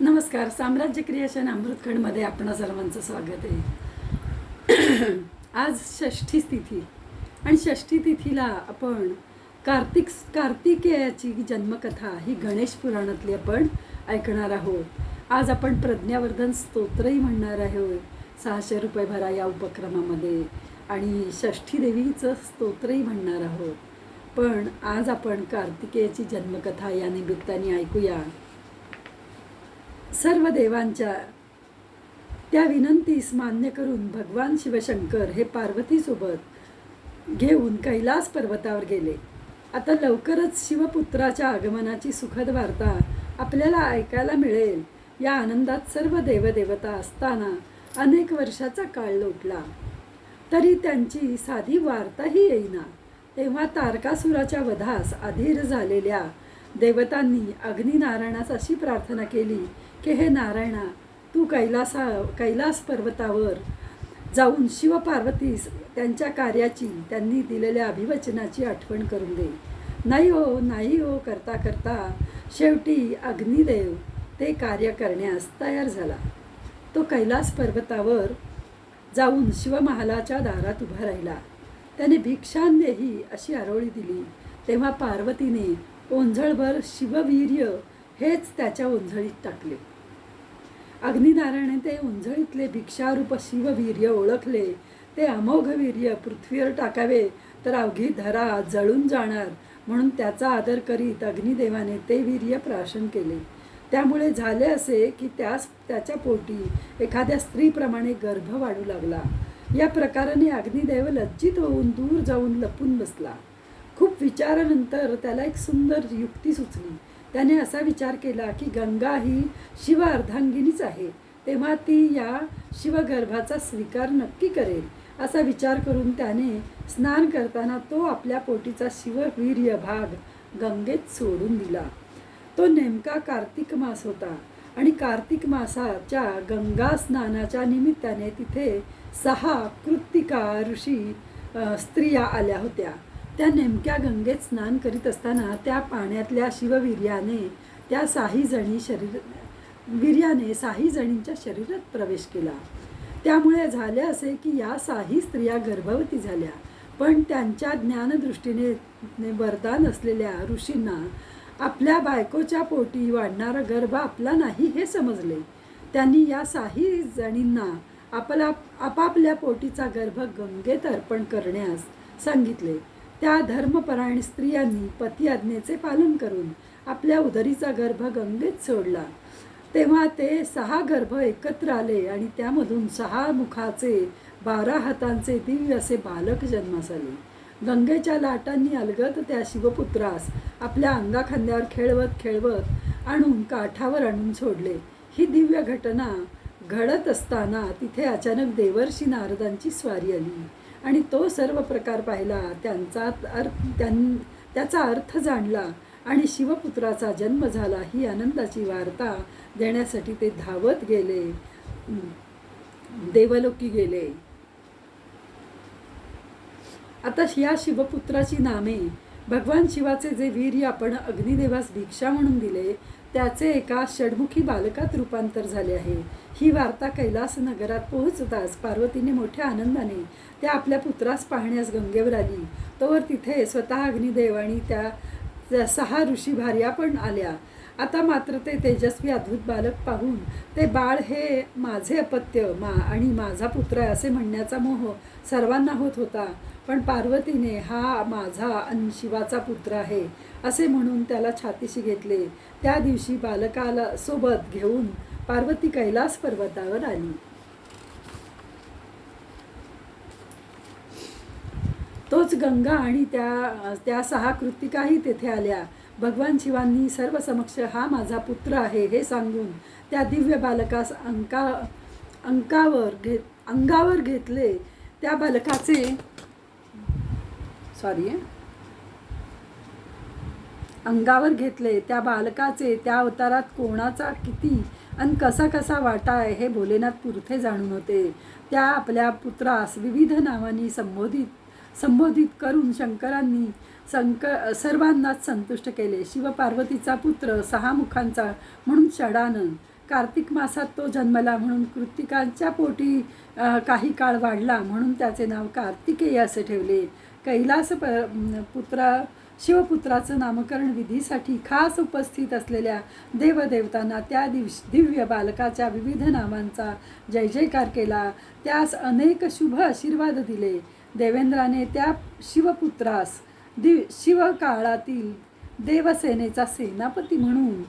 नमस्कार. साम्राज्य क्रिएशन अमृतखंडमध्ये आपणा सर्वांचं स्वागत आहे. आज षष्ठी तिथी. आणि षष्ठी तिथीला आपण कार्तिक कार्तिकेयाची जन्मकथा ही गणेश पुराणातली आपण ऐकणार आहोत. आज आपण प्रज्ञावर्धन स्तोत्रही म्हणणार आहोत. सहाशे रुपये भरा या उपक्रमामध्ये. आणि षष्ठी देवीचं स्तोत्रही म्हणणार आहोत. पण आज आपण कार्तिकेयाची जन्मकथा या निमित्ताने ऐकूया. सर्व देवांच्या त्या विनंतीस मान्य करून भगवान शिवशंकर हे पार्वतीसोबत घेऊन कैलास पर्वतावर गेले. आता लवकरच शिवपुत्राच्या आगमनाची सुखद वार्ता आपल्याला ऐकायला मिळेल. या आनंदात सर्व देवदेवता असताना अनेक वर्षाचा काळ लोटला. तरी त्यांची साधी वार्ताही येईना. तेव्हा तारकासुराच्या वधास अधीर झालेल्या देवतांनी अग्निनारायणास अशी प्रार्थना केली की हे नारायणा तू कैलासा कैलास पर्वतावर जाऊन शिवपार्वतीस त्यांच्या कार्याची त्यांनी दिलेल्या अभिवचनाची आठवण करून दे. नाही हो नाही हो करता करता शेवटी अग्निदेव ते कार्य करण्यास तयार झाला. तो कैलास पर्वतावर जाऊन शिवमहालाच्या दारात उभा राहिला. त्याने भिक्षांदेही अशी आरोळी दिली. तेव्हा पार्वतीने ओंझळभर शिववीर्य हेच त्याच्या ओंझळीत टाकले. अग्निनारायणे ते उंजळीतले भिक्षारूप शिववीर्य ओळखले. ते अमोघ वीर्य पृथ्वीवर टाकावे तर अवघी धरा जळून जाणार. म्हणून त्याचा आदर करीत अग्निदेवाने ते वीर्य प्राशन केले. त्यामुळे झाले असे की त्यास त्याच्या पोटी एखाद्या स्त्रीप्रमाणे गर्भ वाढू लागला. या प्रकाराने अग्निदेव लज्जित होऊन दूर जाऊन लपून बसला. खूप विचारानंतर त्याला एक सुंदर युक्ती सुचली. त्याने असा विचार केला की गंगा ही शिव अर्धांगिनीच आहे. तेव्हा ती या शिवगर्भाचा स्वीकार नक्की करेल असा विचार करून त्याने स्नान करताना तो आपल्या पोटीचा शिववीर्य भाग गंगेत सोडून दिला. तो नेमका कार्तिक मास होता आणि कार्तिक मासाच्या गंगा स्नानाच्या निमित्ताने तिथे सहा कृत्तिका ऋषी स्त्रिया आल्या होत्या. त्या नेमक्या गंगेत स्नान करीत असताना त्या पाण्यातल्या शिववीर्याने त्या साहीजणी शरीर वीर्याने साहीजणींच्या शरीरात प्रवेश केला. त्यामुळे झाले असे की या साही स्त्रिया गर्भवती झाल्या पण त्यांच्या ज्ञानदृष्टीने वरदान असलेल्या ऋषींना आपल्या बायकोच्या पोटी वाढणारा गर्भ आपला नाही हे समजले. त्यांनी या साही जणींना आपला आपापल्या पोटीचा गर्भ गंगेत अर्पण करण्यास सांगितले. त्या धर्मपरायण स्त्रियांनी पती आज्ञेचे पालन करून आपल्या उदरीचा गर्भ गंगेत सोडला. तेव्हा ते सहा गर्भ एकत्र आले आणि त्यामधून सहा मुखाचे बारा हातांचे दिव्य असे बालक जन्मास आले गंगेच्या लाटांनी अलगत त्या शिवपुत्रास आपल्या अंगाखांद्यावर खेळवत खेळवत आणून काठावर आणून सोडले. ही दिव्य घटना घडत असताना तिथे अचानक देवर्षी नारदांची स्वारी आली. आणि तो सर्व प्रकार पाहिला त्यांचा अर्थ त्यां त्याचा अर्थ जाणला आणि शिवपुत्राचा जन्म झाला ही आनंदाची वार्ता देण्यासाठी ते धावत गेले. देवलोकी गेले. आता या शिवपुत्राची नामे भगवान शिवाचे जे वीर्य आपण अग्निदेवास भिक्षा म्हणून दिले त्याचे एका षडमुखी बालकात रूपांतर झाले आहे. ही वार्ता कैलास नगरात पोहोचताच पार्वतीने मोठ्या आनंदाने त्या आपल्या पुत्रास पाहण्यास गंगेवर आली. तोवर तिथे स्वतः अग्निदेव आणि त्या त्या सहा ऋषी भार्या पण आल्या. आता मात्र ते तेजस्वी अद्भुत बालक पाहून ते बाळ हे माझे अपत्य मा आणि माझा पुत्र आहे असे म्हणण्याचा मोह सर्वांना होत होता. पण पार्वतीने हा माझा अन शिवाचा पुत्र आहे असे म्हणून त्याला छातीशी घेतले. त्या दिवशी बालकाला सोबत घेऊन पार्वती कैलास पर्वतावर आली. तोच गंगा आणि त्या त्या सहा कृतिकाही तेथे आल्या. भगवान शिवांनी सर्व समक्ष हा माझा पुत्र आहे हे सांगून त्या दिव्य बालकास अंका अंकावर घेत अंगावर घेतले. त्या बालकाचे सॉरी eh? अंगावर घेतले त्या बालकाचे त्या अवतारात कोणाचा किती आणि कसा कसा वाटा आहे हे भोलेनाथ पुरथे जाणून होते. त्या आपल्या पुत्रास विविध नावांनी संबोधित संबोधित करून शंकरांनी संक सर्वांनाच संतुष्ट केले. शिवपार्वतीचा पुत्र सहा मुखांचा म्हणून षडानंद कार्तिक मासात तो जन्मला म्हणून कृतिकांच्या पोटी काही काळ वाढला म्हणून त्याचे नाव कार्तिकेय असे ठेवले. कैलास प पुत्रा शिवपुत्राचं नामकरण विधीसाठी खास उपस्थित असलेल्या देवदेवतांना त्या दिवश दिव्य बालकाच्या विविध नामांचा जय जयकार केला. त्यास अनेक शुभ आशीर्वाद दिले. देवेंद्राने त्या शिवपुत्रास दिव शिवकाळातील देवसेनेचा सेनापती म्हणून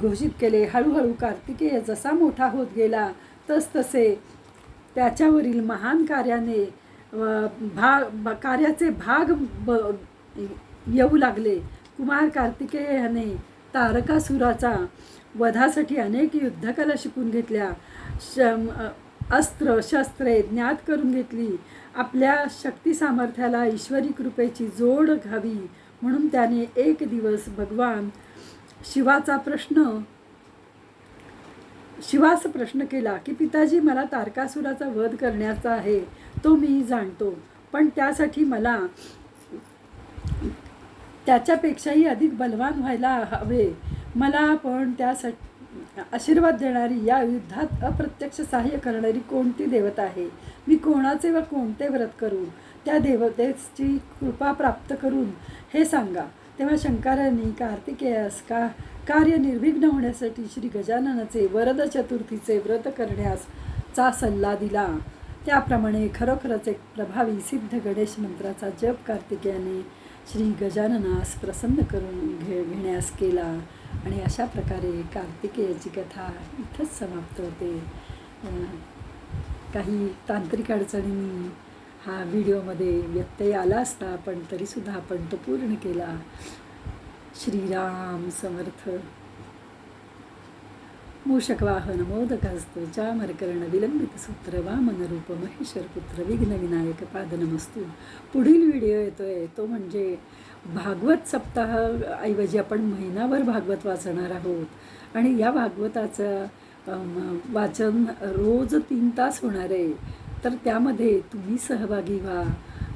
घोषित केले. हळूहळू कार्तिकेय जसा मोठा होत गेला तसतसे त्याच्यावरील महान कार्याने भाग कार्याचे भाग ब येऊ लागले. कुमार कार्तिकेय याने तारकासुराचा वधासाठी अनेक युद्धकला शिकून घेतल्या. श अस्त्र शस्त्रे ज्ञात करून घेतली. आपल्या शक्ती सामर्थ्याला ईश्वरी कृपेची जोड घावी म्हणून त्याने एक दिवस भगवान शिवाचा प्रश्न शिवास प्रश्न केला की पिताजी मला तारकासुराचा वध करण्याचा आहे. तो मी जाणतो पण त्यासाठी मला त्याच्यापेक्षाही अधिक बलवान व्हायला हवे. मला पण त्यासाठी आशीर्वाद देणारी या युद्धात अप्रत्यक्ष सहाय्य करणारी कोणती देवता आहे? मी कोणाचे व कोणते व्रत करू? त्या देवतेची कृपा प्राप्त करून हे सांगा. तेव्हा शंकरांनी कार्तिकेयास का कार्य निर्विघ्न होण्यासाठी श्री गजाननाचे वरद चतुर्थीचे व्रत करण्यास चा सल्ला दिला. त्याप्रमाणे खरोखरच एक प्रभावी सिद्ध गणेश मंत्राचा जप कार्तिकेयाने श्री गजाननास प्रसन्न करून घे घेण्यास केला. आणि अशा प्रकारे कार्तिकेयाची कथा इथंच समाप्त होते. काही तांत्रिक अडचणींनी हा व्हिडिओमध्ये व्यत्यय आला असता पण तरीसुद्धा आपण तो पूर्ण केला. श्रीराम समर्थ. मूषकवाहन मोदकास्तु चामरकर्ण विलंबित सूत्र वामन रूप महेश्वर पुत्र विघ्न विनायक पुढील व्हिडिओ येतोय तो म्हणजे भागवत सप्ताह ऐवजी आपण महिनाभर भागवत वाचणार आहोत. आणि या भागवताचं वाचन रोज तीन तास होणार आहे. तर त्यामध्ये तुम्ही सहभागी व्हा.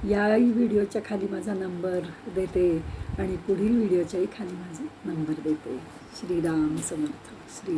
याही व्हिडिओच्या खाली माझा नंबर देते आणि पुढील व्हिडिओच्याही खाली माझा नंबर देते. श्रीराम समर्थ. श्री